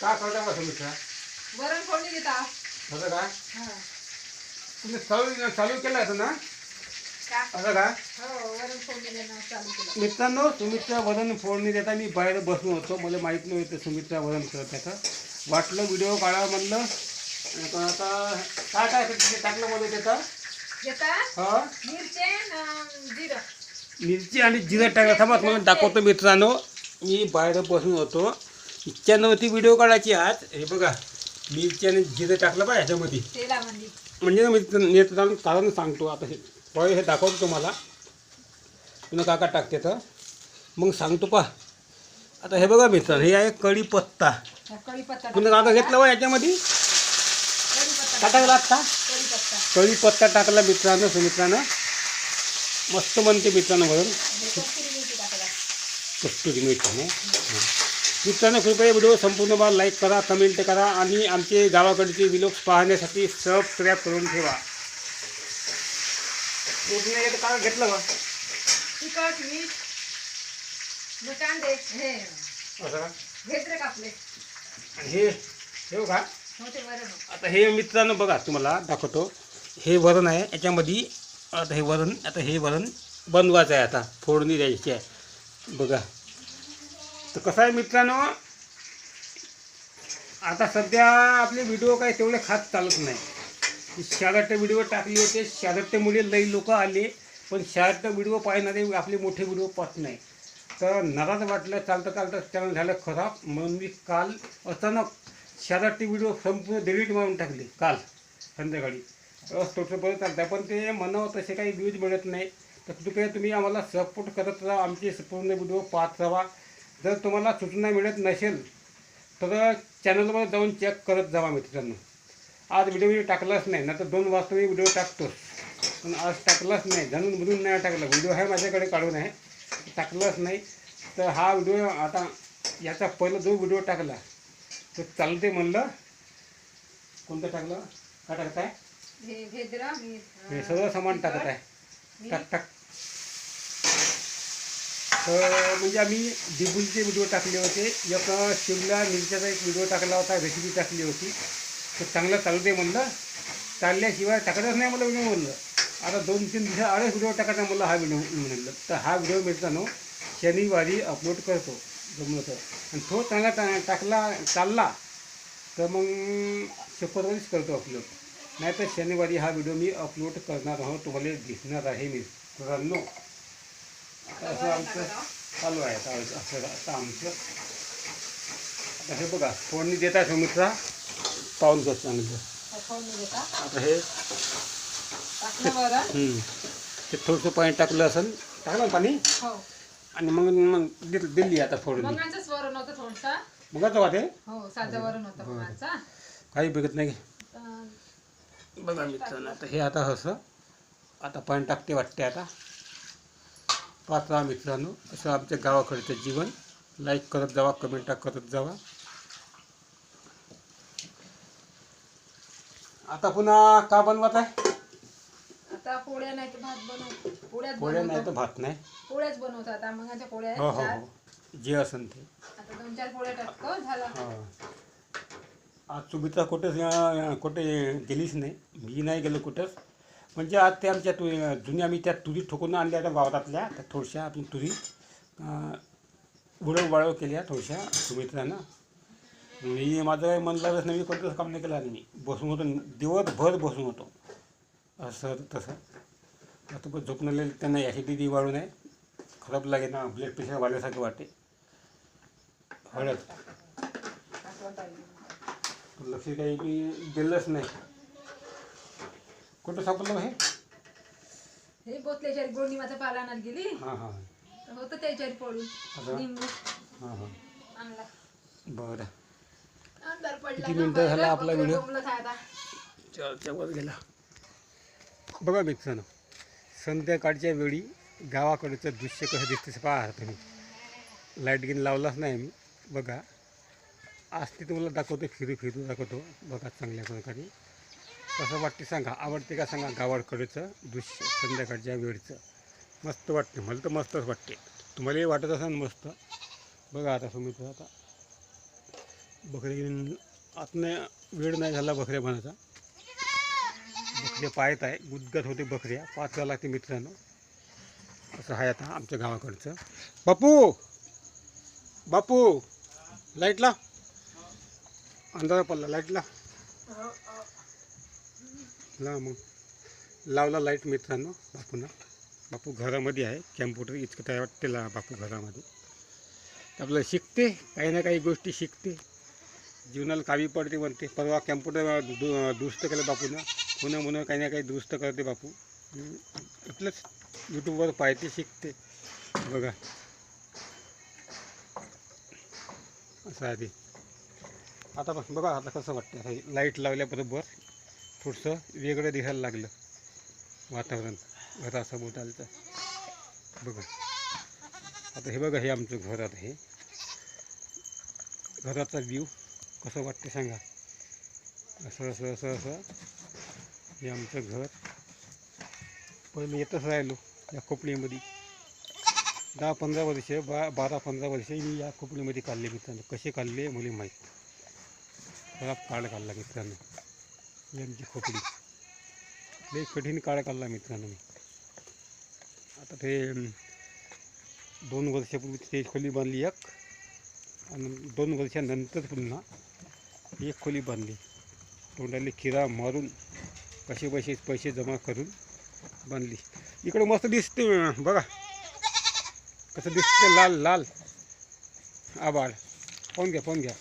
काय करता का सुमित्रा वरण फोडणी देता असं हा. तुम्ही चालू चालू केलं असं ना का असं काय हो वरण फोडणी देणं चालू केलं मित्रांनो सुमित्रा वरण फोडणी देता मी बाहेर बसून होतो मला माहीत नव्हतं सुमित्रा वरण करत त्याचं वाटलं व्हिडिओ काढा म्हणलं पण आता काय काय टाकलं मला त्याचं हा मिरची आणि जिरं टाकलं थांबा तुम्हाला दाखवतो मित्रांनो मी बाहेर बसून होतो इच्छा नव्हती व्हिडिओ काढायची आज. हे बघा मिरची आणि जिरं टाकलं बा ह्याच्यामध्ये म्हणजे ना मी मित्रांनो कारण सांगतो. आता हे पहिले हे दाखवतो तुम्हाला. पुन्हा काका टाकते तर मग सांगतो पा आता हे बघा मित्रांनो हे आहे कढीपत्ता. हा, पुन्हा काका घेतला बा याच्यामध्ये? टाकला. आत्ता कढीपत्ता. टाकला मित्रांनो सुमित्रानं मस्त बनते मित्रांनो म्हणून कस्तुरी मिरची मित्रांनो कृपया व्हिडिओ संपूर्ण मला लाईक करा कमेंट करा आणि आमचे गावाकडचे विलोक पाहण्यासाठी सबस्क्राईब करून ठेवा. काय घेतलं का? तिखट मीठ मग कांदे हे. असं का? घेतले कापले. आणि हे हे का मोठे वरण. आता हे मित्रांनो बघा तुम्हाला दाखवतो. हे वरण आहे याच्यामध्ये आता हे वरण आता हे वरण बनवायचं आहे आता. फोडणी द्यायची आहे. बघा. तर कसं आहे मित्रांनो आता सध्या आपले व्हिडिओ काय तेवढे खास चालत नाही. शाळाटे व्हिडिओ टाकले होते. शाळाटेमुळे लई लोक आले पण शाळाट व्हिडिओ पाहणारे आपले मोठे व्हिडिओ पाहत नाही. तर नाराज वाटलं चालतं चालतं चॅनल झालं खराब. म्हणून मी काल अचानक शाळाटे व्हिडिओ संपूर्ण डिलीट मारून टाकले काल संध्याकाळी. बस तोटपर्यंत चालतं पण ते मनावर तसे काही व्ह्यूज मिळत नाही. तर कृपया तुम्ही आम्हाला सपोर्ट करत राहा. आमचे पूर्ण व्हिडिओ पाहत राहा. जर तुम्हाला सूचना मिळत नसेल तर चॅनलवर जाऊन चेक करत जावा मित्रांनो. आज व्हिडिओ मी टाकलाच नाही ना तर दोन वाजता मी व्हिडिओ टाकतोच पण आज टाकलाच नाही जाणून बुजून नाही टाकला. व्हिडिओ आहे माझ्याकडे काढून आहे टाकलाच नाही. तर हा व्हिडिओ आता याचा पहिला जो व्हिडिओ टाकला तो चालते म्हणलं. कोणतं टाकलं? काय टाकत आहे हे सगळं सामान टाकत आहे. टाक टाक तर म्हणजे आम्ही दिबुलचे व्हिडिओ टाकले होते. एक शिमला मिरच्याचा एक व्हिडिओ टाकला होता रेसिपी टाकली होती. तर चांगलं चालते म्हणलं. चालल्याशिवाय टाकतच नाही मला व्हिडिओ म्हणलं. आता दोन तीन दिवसात आडच व्हिडिओ टाकायचा मला हा व्हिडिओ म्हणलं. तर हा व्हिडिओ मिळताना शनिवारी अपलोड करतो जमलं तर. आणि तो चांगला टा- टाकला चालला तर मग शुक्रवारीच करतो अपलोड नाही तर शनिवारी हा व्हिडिओ मी अपलोड करणार आहोत तुम्हाला दिसणार आहे मित्रांनो. असं आमचं चालू आहे असं आता आमचं. आता हे बघा फोडणी देत आहे सुमित्रा पाहून घ्या चांगलं हे आता हे ते थोडंसं पाणी टाकलं असेल टाकलं ना पाणी. हो. आणि मग मग दिल- आता फोडणी. मग आता वाटे हो काही बघत नाही. बघा मित्रांनो आता हे आता असं आता पाणी टाकते वाटते आता. पाच राहा मित्रांनो असं आमच्या गावाकडचं जीवन. लाईक करत जावा कमेंट करत जावा. आता पुन्हा का बनवत आहे? आता पोळ्या नाही तर भात बनव. पोळ्याच पोळ्या नाही तर बनवतो भात नाही. पोळ्याच बनवतो आता मगाच्या पोळ्या हो हो चार. हो. जे असन ते. आता दोन चार पोळ्या टाकतो झालं. हा. आज सुमित्रा कुठंच अं, कुठे गेलीच नाही. मी नाही गेलो कुठंच. म्हणजे आज ते आमच्या तु जुन्या आम्ही त्या तुरी ठोकून आणल्या त्या वावरातल्या त्या थोडशा आपण तुरी उडव वाळव केल्या थोडशा सुमित्रानं. मी माझं मन लागत नाही मी कोणतंच काम नाही केलं मी बसून होतो दिवसभर बसून होतो. असं तसं. आता पण झोपणं त्यांना ॲसिडिटी वाढू नये. खराब लागे ना ब्लड प्रेशर वाढल्यासारखं वाटते. हळद. लक्ष काही मी दिलंच नाही. कुठं सापडलं हे? हे बोतल्याच्या गोडनिमाचा पाला आणायला गेली. हां हां. होतं त्याच्यावर? निंबू हां हां. आणला. बरं. अंधार पडला किती मिनिटं झाला आपला व्हिडिओ? चारच्या वर गेला. बघा मित्रांनो संध्याकाळच्या वेळी गावाकडचं दृश्य कसं दिसते पहा तुम्ही. लाइट गिन लावलाच नाही मी. बघा. आज ते तुम्हाला दाखवतो फिरू फिरू दाखवतो. बघा चांगल्या प्रकारे. कसं वाटते सांगा. आवडते का सांगा गावाकडचं दृश्य संध्याकाळच्या वेळचं? मस्त वाटते. मला तर मस्तच वाटते. तुम्हालाही वाटत असेल मस्त. बघा आता तुम्ही आता बकरी आतनं वेळ नाही झाला बकऱ्या बनायचा बकऱ्या पाहत आहे. गुदगत होते बकऱ्या. पाच लागते मित्रांनो. असं आहे आता आमच्या गावाकडचं. बापू! बापू! लाईटला. अंधारा पडला. लाईटला. ला मग. लावला लाइट मित्रांनो बापूंना. बापू घरामध्ये आहे कॅम्प्युटर इतकं काय वाटते ला बापू घरामध्ये. आपलं शिकते काही ना काही गोष्टी शिकते. जीवनाला कावी पडते म्हणते. परवा कॅम्प्युटर दु दुरुस्त केलं बापूनं. पुन्हा म्हणून काही ना काही दुरुस्त करते बापू. आपलंच यूट्यूबवर पाहते शिकते. बघा. असं आहे ते. आता बघा आता कसं वाटतं लाइट लावल्याबरोबर थोडंसं वेगळं दिसायला लागलं. वातावरण. घरासभोवतालचं बघा. आता हे बघा हे आमचं घर आता हे. घराचा व्ह्यू कसं वाटते सांगा. असं असं असं असं. हे आमचं घर. पहिलं येतच राहिलो या खोपडीमध्ये दहा पंधरा वर्ष बा बारा पंधरा वर्ष मी या खोपडीमध्ये काढले मित्रांनो. कसे काढले मुली माहीत. खराब काळ काढला मित्रांनो. यांची आमची खोपडी लई कठीण काळ काढला मित्रांनो मी. आता ते दोन वर्षापूर्वी ते खोली बांधली एक आणि दोन वर्षानंतर पुन्हा एक खोली बांधली. तोंडाले किरा मारून कसे पैसे पैसे जमा करून बांधली. इकडं मस्त दिसते बघा. कसं दिसते लाल लाल. आबाळ पाहून घ्या पाहून घ्या.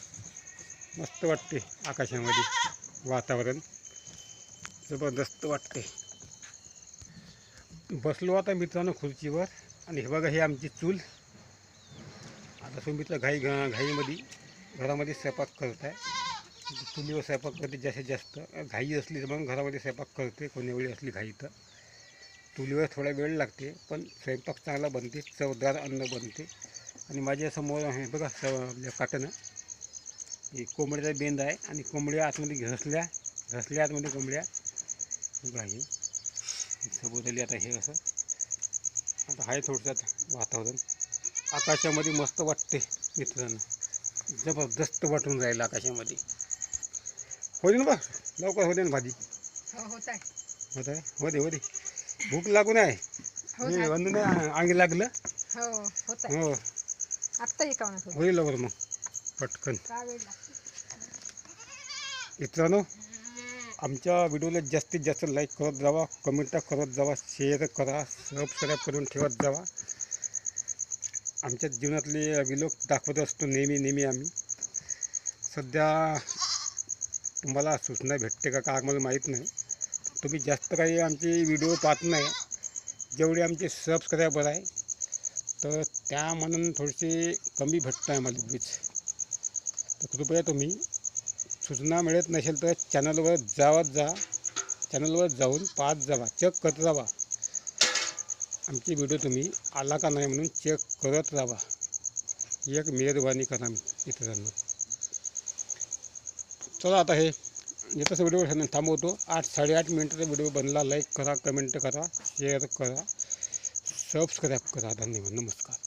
मस्त वाटते आकाशामध्ये वातावरण. जबरदस्त वाटते. बसलो आता मित्रांनो खुर्चीवर. आणि हे बघा हे आमची चूल. आता सुमितला घाई घा घाईमध्ये घरामध्ये स्वयंपाक करत आहे चुलीवर स्वयंपाक करते जास्तीत जास्त. घाई असली तर मग घरामध्ये स्वयंपाक करते कोणी वेळी असली घाई तर. चुलीवर थोडा वेळ लागते पण स्वयंपाक चांगला बनते चवदार अन्न बनते. आणि माझ्यासमोर हे बघा स म्हणजे आपल्या काटणं. ही कोंबड्याचा बेंद आहे. आणि कोंबड्या आतमध्ये घसल्या घसल्या आतमध्ये कोंबड्या. हे सभोवताली आता हे असं. आता आहे थोडंसं वातावरण. आकाशामध्ये मस्त वाटते मित्रांनो. जबरदस्त वाटून राहिलं आकाशामध्ये. ना बा? लवकर होते ना भाजी? हो होत आहे. होत आहे? होते होते. भूक लागून आहे हो हे. वंदू नाही अंगी लागलं. हो हो. होईल लवकर मग. पटकन. मित्रांनो आमच्या व्हिडिओला जास्तीत जास्त लाईक करत जावा कमेंट करत जावा शेअर करा सबस्क्राईब करून ठेवत जावा. आमच्या जीवनातले विलोक दाखवत असतो नेहमी नेहमी आम्ही. सध्या तुम्हाला सूचना भेटते का का आम्हाला माहीत नाही. तुम्ही जास्त काही आमचे व्हिडिओ पाहत नाही. जेवढे आमचे सबस्क्रायबर आहे तर त्या म्हणून थोडेसे कमी भेटतं आहे आम्हाला बीच तर कृपया तुम्ही सूचना मिळत नसेल तर चॅनलवर जावत जा. चॅनलवर जाऊन पाहत जावा. चेक करत जावा आमची व्हिडिओ तुम्ही आला का नाही म्हणून चेक करत राहा एक मेहरबानी करा मित्रांनो. चला आता हे येतच व्हिडिओ थांबवतो. आठ साडेआठ मिनटाचा व्हिडिओ बनला. लाईक करा कमेंट करा शेअर करा सबस्क्राईब करा. धन्यवाद. नमस्कार.